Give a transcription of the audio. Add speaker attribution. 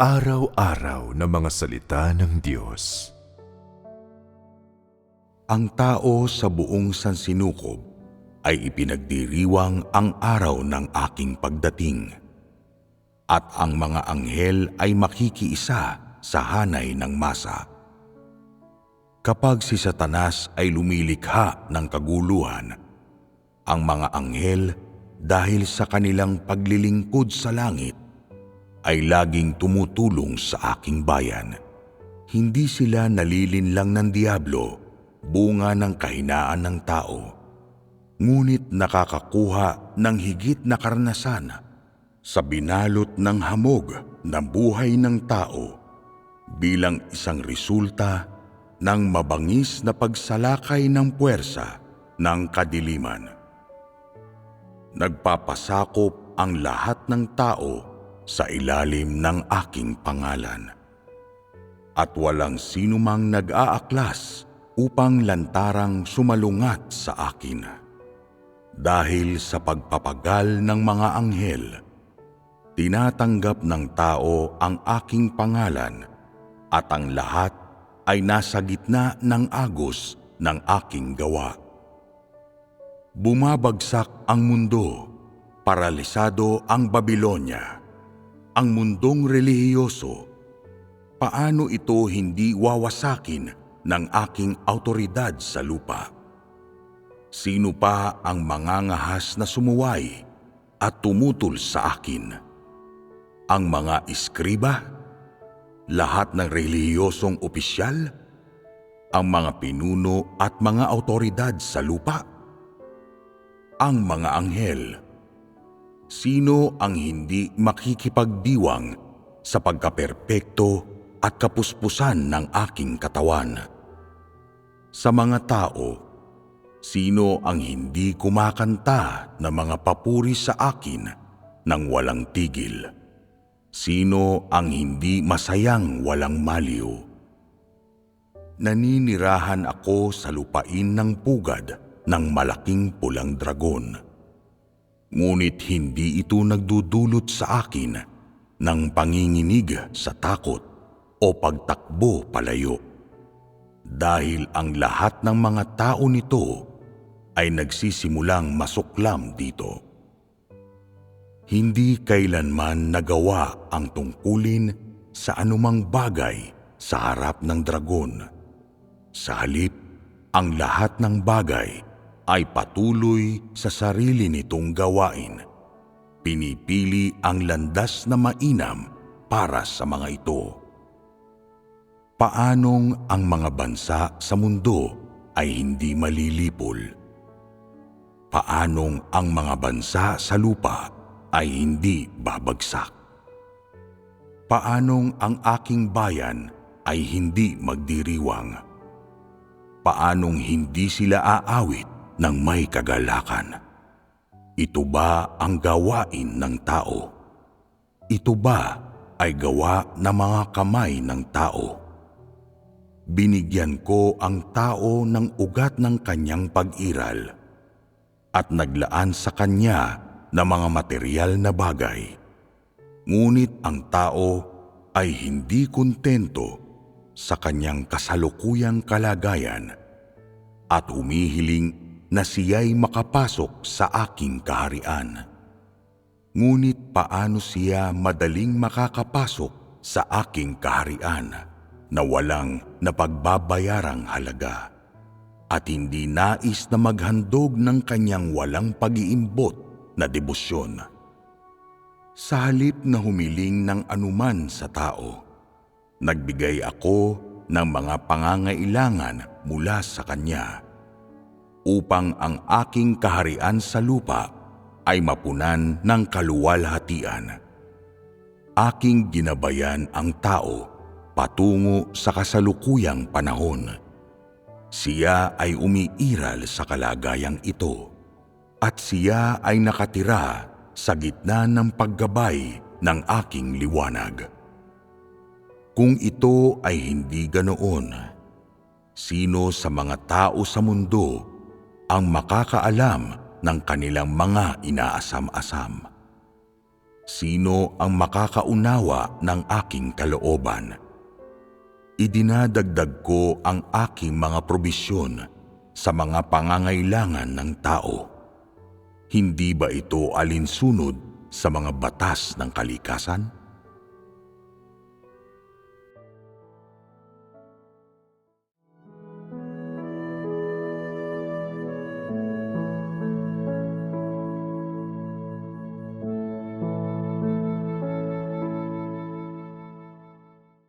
Speaker 1: Pang-araw-araw na mga salita ng Diyos.
Speaker 2: Ang tao sa buong sansinukob ay ipinagdiriwang ang araw ng aking pagdating. At ang mga anghel ay makikiisa sa hanay ng masa. Kapag si Satanas ay lumilikha ng kaguluhan, ang mga anghel dahil sa kanilang paglilingkod sa langit ay laging tumutulong sa aking bayan. Hindi sila nalilinlang ng diablo, bunga ng kahinaan ng tao. Ngunit nakakakuha ng higit na karanasan sa binalot ng hamog na buhay ng tao bilang isang resulta ng mabangis na pagsalakay ng puwersa ng kadiliman. Nagpapasakop ang lahat ng tao sa ilalim ng aking pangalan. At walang sinumang nag-aaklas upang lantarang sumalungat sa akin. Dahil sa pagpapagal ng mga anghel, tinatanggap ng tao ang aking pangalan at ang lahat ay nasa gitna ng agos ng aking gawa. Bumabagsak ang mundo, paralisado ang Babylonia ang mundong relihiyoso, paano ito hindi wawasakin ng aking autoridad sa lupa? Sino pa ang mangangahas na sumuway at tumutol sa akin? Ang mga iskriba? Lahat ng relihiyosong opisyal? Ang mga pinuno at mga autoridad sa lupa? Ang mga anghel? Sino ang hindi makikipagdiwang sa pagkaperpekto at kapuspusan ng aking katawan? Sa mga tao, sino ang hindi kumakanta ng mga papuri sa akin ng walang tigil? Sino ang hindi masayang walang maliw? Naninirahan ako sa lupain ng pugad ng malaking pulang dragon Ngunit hindi ito nagdudulot sa akin ng panginginig sa takot o pagtakbo palayo. Dahil ang lahat ng mga tao nito ay nagsisimulang masuklam dito. Hindi kailanman nagawa ang tungkulin sa anumang bagay sa harap ng dragon. Sa halip, ang lahat ng bagay ay patuloy sa sarili nitong gawain. Pinipili ang landas na mainam para sa mga ito. Paanong ang mga bansa sa mundo ay hindi malilipol? Paanong ang mga bansa sa lupa ay hindi babagsak? Paanong ang aking bayan ay hindi magdiriwang? Paanong hindi sila aawit ng may kagalakan. Ito ba ang gawain ng tao? Ito ba ay gawa ng mga kamay ng tao? Binigyan ko ang tao ng ugat ng kanyang pag-iral at naglaan sa kanya ng mga material na bagay. Ngunit ang tao ay hindi kontento sa kanyang kasalukuyang kalagayan at humihiling na siya'y makapasok sa aking kaharian. Ngunit paano siya madaling makakapasok sa aking kaharian na walang napagbabayarang halaga at hindi nais na maghandog ng kanyang walang pag-iimbot na debosyon. Sa halip na humiling ng anuman sa tao, nagbigay ako ng mga pangangailangan mula sa kanya upang ang aking kaharian sa lupa ay mapunan ng kaluwalhatian. Aking ginabayan ang tao patungo sa kasalukuyang panahon. Siya ay umiiral sa kalagayang ito at siya ay nakatira sa gitna ng paggabay ng aking liwanag. Kung ito ay hindi ganoon, sino sa mga tao sa mundo ang makakaalam ng kanilang mga inaasam-asam. Sino ang makakaunawa ng aking kalooban? Idinadagdag ko ang aking mga probisyon sa mga pangangailangan ng tao. Hindi ba ito alinsunod sa mga batas ng kalikasan?